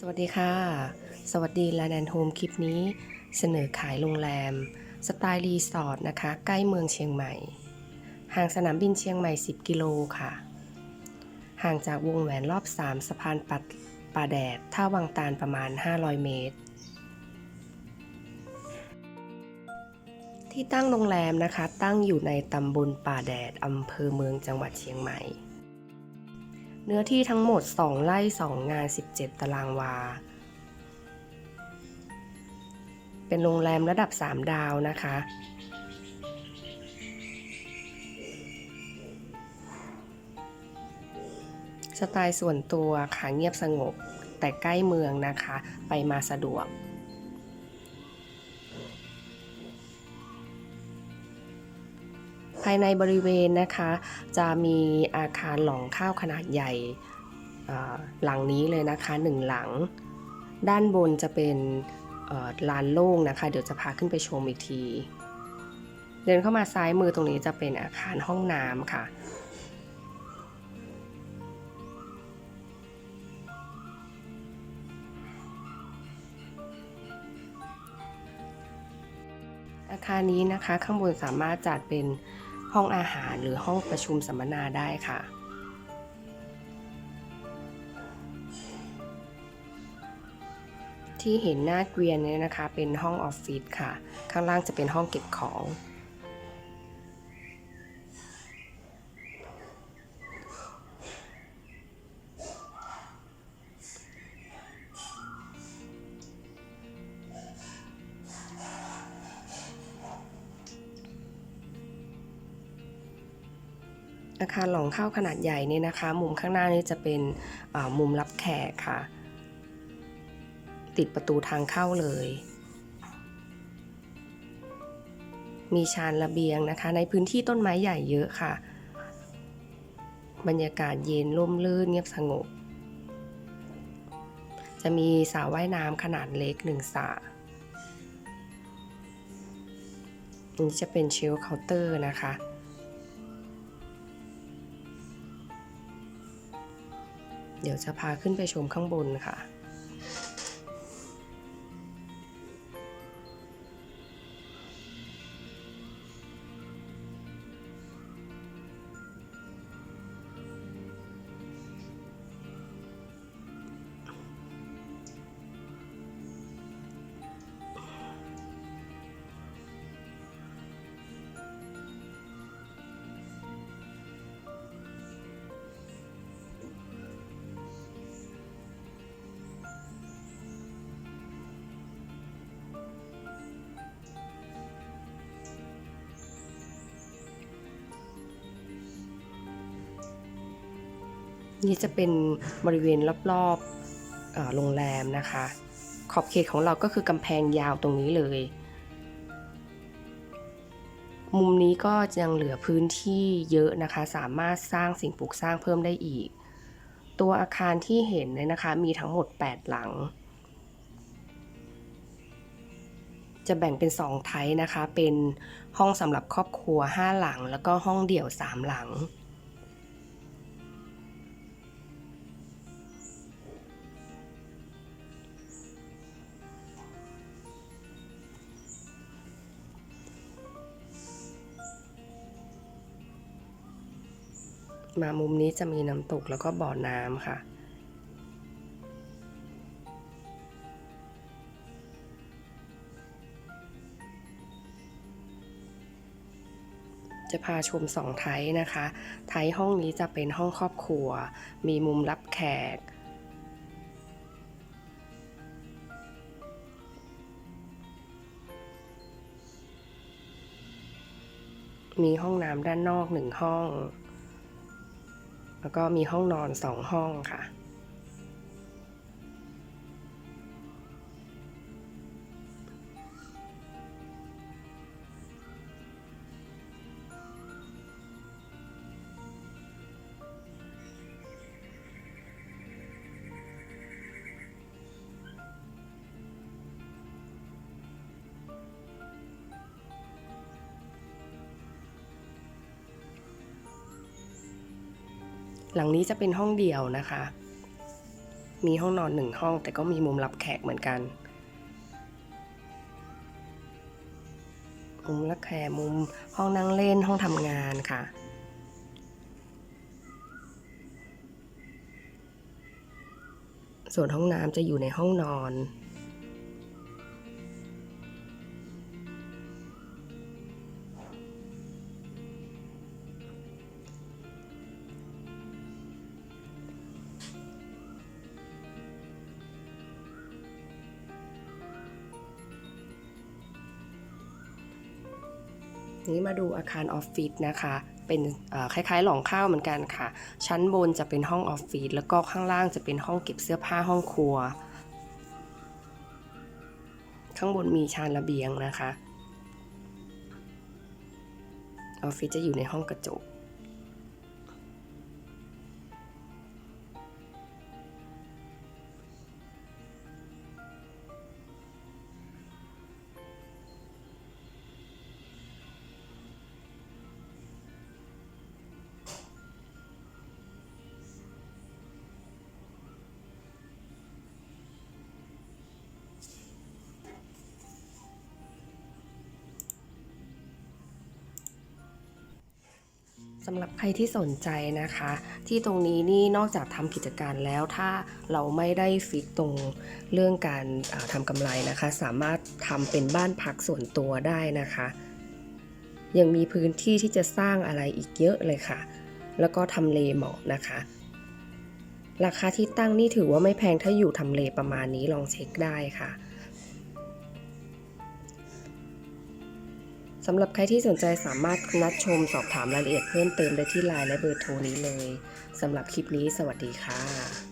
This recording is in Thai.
สวัสดีค่ะ สวัสดีแลนด์โฮมคลิปนี้เสนอขายโรงแรม สไตล์รีสอร์ทนะคะ ใกล้เมืองเชียงใหม่ ห่างสนามบินเชียงใหม่ 10 กิโลค่ะ ห่างจากวงแหวนรอบ 3 สะพานปัดป่าแดดท่าวังตาลประมาณ 500 เมตร ที่ตั้งโรงแรมนะคะ ตั้งอยู่ในตำบลป่าแดดอำเภอเมืองจังหวัดเชียงใหม่ เนื้อที่ทั้งหมด 2 ไร่ 2 งาน 17 ตารางวา เป็นโรงแรมระดับ 3 ดาวนะคะ สไตล์ส่วนตัวค่ะเงียบสงบ แต่ใกล้เมืองนะคะ ไปมาสะดวก ภายในบริเวณนะคะ จะมีอาคารหลองข้าวขนาดใหญ่หลังนี้เลยนะคะหนึ่งหลัง ด้านบนจะเป็นลานโล่งนะคะ เดี๋ยวจะพาขึ้นไปชมอีกที เดินเข้ามาซ้ายมือตรงนี้จะเป็นอาคารห้องน้ำค่ะอาคารนี้นะคะข้างบนสามารถจัดเป็น ห้องอาหารหรือห้องประชุมสัมมนาได้ค่ะที่เห็นหน้าเกวียนเนี่ยนะคะ เป็นห้องออฟฟิศค่ะ ข้างล่างจะเป็นห้องเก็บของ อาคารหลองข้าวขนาดใหญ่เนี่ยนะคะ มุมข้างหน้านี่จะเป็นมุมรับแขกค่ะ ติดประตูทางเข้าเลย มีชานระเบียงนะคะ ในพื้นที่ต้นไม้ใหญ่เยอะค่ะ บรรยากาศเย็นร่มรื่นเงียบสงบ จะมีสระว่ายน้ำขนาดเล็กหนึ่งสระอันนี้จะเป็นเชลเคาน์เตอร์นะคะ เดี๋ยวจะพาขึ้นไปชมข้างบนค่ะ นี่จะเป็นบริเวณรอบๆโรงแรมนะคะ ขอบเขตของเราก็คือกำแพงยาวตรงนี้เลย มุมนี้ก็ยังเหลือพื้นที่เยอะนะคะ สามารถสร้างสิ่งปลูกสร้างเพิ่มได้อีก ตัวอาคารที่เห็นเนี่ยนะคะ มีทั้งหมด 8 หลัง จะแบ่งเป็น 2 ไทป์นะคะ เป็นห้องสำหรับครอบครัว 5 หลัง แล้วก็ห้องเดี่ยว 3 หลัง มามุมนี้จะมีน้ำตกแล้วก็บ่อน้ำค่ะ จะพาชมสองไทยนะคะ ไทยห้องนี้จะเป็นห้องครอบครัว มีมุมรับแขกมีห้องน้ำด้านนอกหนึ่งห้อง แล้วก็มีห้องนอนสองห้องค่ะ หลังนี้จะเป็นห้องเดี่ยวนะคะ มีห้องนอนหนึ่งห้องแต่ก็มีมุมรับแขกเหมือนกันมุมรับแขกมุมห้องนั่งเล่นห้องทำงานค่ะ ส่วนห้องน้ำจะอยู่ในห้องนอน นี้มาดูอาคารออฟฟิศนะคะ เป็นคล้ายๆหลองข้าวเหมือนกันค่ะ ชั้นบนจะเป็นห้องออฟฟิศแล้วก็ข้างล่างจะเป็นห้องเก็บเสื้อผ้าห้องครัว ข้างบนมีชานระเบียงนะคะ ออฟฟิศจะอยู่ในห้องกระจก สำหรับใครที่สนใจนะคะ ที่ตรงนี้นี่นอกจากทำกิจการแล้วถ้าเราไม่ได้ฟิกตรงเรื่องการาทำกำไรนะคะ สามารถทำเป็นบ้านพักส่วนตัวได้นะคะ ยังมีพื้นที่ที่จะสร้างอะไรอีกเยอะเลยค่ะ แล้วก็ทำเลเหมาะนะคะ ราคาที่ตั้งนี่ถือว่าไม่แพงถ้าอยู่ทำเลประมาณนี้ลองเช็คได้ค่ะ สำหรับใครที่สนใจสามารถนัดชมสอบถามรายละเอียดเพิ่มเติมได้ที่ไลน์และเบอร์โทรนี้เลยสำหรับคลิปนี้สวัสดีค่ะ